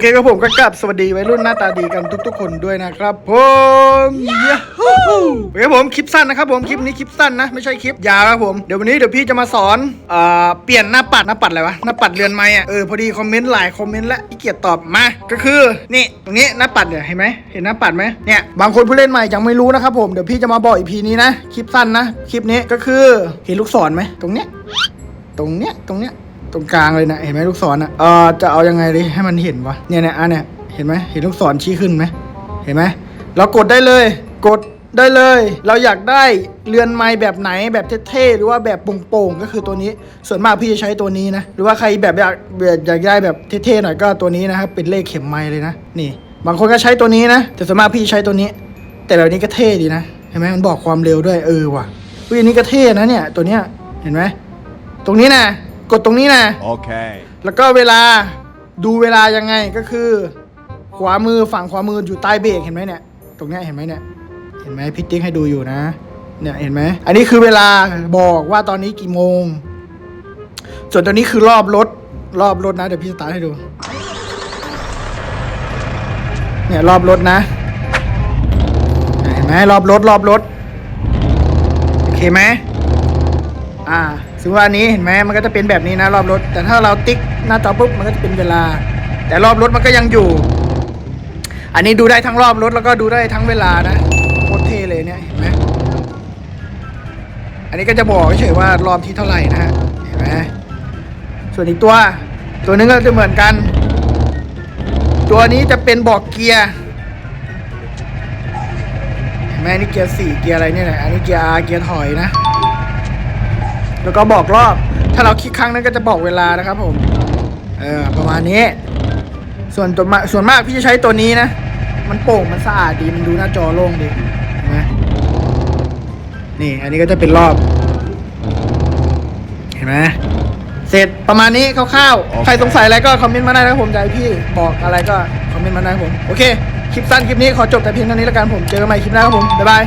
เคครับผมก็กลับสวัสดีไวัยรุ่นหน้าตาดีกันทุก ๆ คนด้วยนะครับผมยาฮูโอเครับผมคลิปสั้นนะครับผมคลิปนี้คลิปสั้นนะไม่ใช่คลิปยาวครับผมเดี๋ยววันนี้เดี๋ยวพี่จะมาสอนเอ่าเปลี่ยนหน้าปัดหน้าปัดอะไรวะหน้าปัดเรือนไม้อะเออพอดีคอมเมนต์หลายคอมเมนต์และขี้เกียจตอบมาก็คือนี่ตรงนี้หน้าปัดเนี่ยเห็นไหมเห็นหน้าปัดไหมเนี่ยบางคนผู้เล่นใหม่ยังไม่รู้นะครับผมเดี๋ยวพี่จะมาบอกอีพีนี้นะคลิปสั้นนะคลิปนี้ก็คือเห็นลูกศรไหมตรงเนี้ยตรงเนี้ยตรงเนี้ย ตรงกลางเลยนะเห็นไหมลูกศรอะเออจะเอายังไงดีให้มันเห็นวะเนี่ยเนี่ยอันเนี่ยเห็นไหมเห็นลูกศรชี้ขึ้นไหมเห็นไหมเรากดได้เลย กดได้เลย เราอยากได้เรือนไม้แบบไหนแบบเท่ๆหรือว่าแบบโป่งๆก็คือตัวนี้ ส่วนมากพี่จะใช้ตัวนี้นะหรือว่าใครแบบอยากแบบอยากได้แบบเท่ๆหน่อยก็ตัวนี้นะครับเป็นเลขเข็มไม้เลยนะนี่ บางคนก็ใช้ตัวนี้นะ แต่ส่วนมากพี่ใช้ตัวนี้ แต่แบบนี้ก็เท่ดีนะเห็นไหมมันบอกความเร็วด้วยเออว่ะอุ้ยอันนี้ก็เท่นะเนี่ยตัวเนี้ยเห็นไหมตรงนี้นะ กดตรงนี้นะ Okay. แล้วก็เวลาดูเวลายังไงก็คือ ขวามือฝั่งขวามืออยู่ใต้เบรกเห็นไหมเนี่ย ตรงเนี้ยเห็นไหมเนี่ย เห็นไหมพี่ติ๊กให้ดูอยู่นะ เนี่ยเห็นไหม อันนี้คือเวลาบอกว่าตอนนี้กี่โมง ส่วนตัวนี้คือรอบรถ รอบรถนะ เดี๋ยวพี่สตาร์ทให้ดู เนี่ยรอบรถนะเห็นไหมรอบรถรอบรถ โอเคไหม อ่า ซึ่งว่าอันนี้เห็นไหมมันก็จะเป็นแบบนี้นะรอบรถ แต่ถ้าเราติ๊กหน้าจอปุ๊บมันก็จะเป็นเวลา แต่รอบรถมันก็ยังอยู่ อันนี้ดูได้ทั้งรอบรถแล้วก็ดูได้ทั้งเวลานะโคตรเท่เลยเนี่ยเห็นไหมอันนี้ก็จะบอกเฉยๆว่ารอบที่เท่าไหร่นะฮะเห็นไหมส่วนอีกตัว ตัวนึงก็จะเหมือนกัน ตัวนี้จะเป็นบอกเกียร์เห็นไหมนี่เกียร์สี่เกียร์อะไรเนี่ยแหละอันนี้เกียร์ R เกียร์ถอยนะ แล้วก็บอกรอบ ถ้าเราคลิกครั้งนั้นก็จะบอกเวลานะครับผม เออประมาณนี้ ส่วนตัวมาส่วนมากพี่จะใช้ตัวนี้นะ มันโปร่งมันสะอาดดี มันดูหน้าจอโล่งดีเห็นไหมนี่ อันนี้ก็จะเป็นรอบ เห็นไหมเสร็จประมาณนี้คร่าวๆ ใครสงสัยอะไรก็คอมเมนต์มาได้นะครับผมใจพี่บอกอะไรก็คอมเมนต์มาได้ครับผม โอเค คลิปสั้นคลิปนี้ขอจบแต่เพียงเท่านี้แล้วกันผม เจอกันใหม่คลิปหน้าครับผม บ๊ายบาย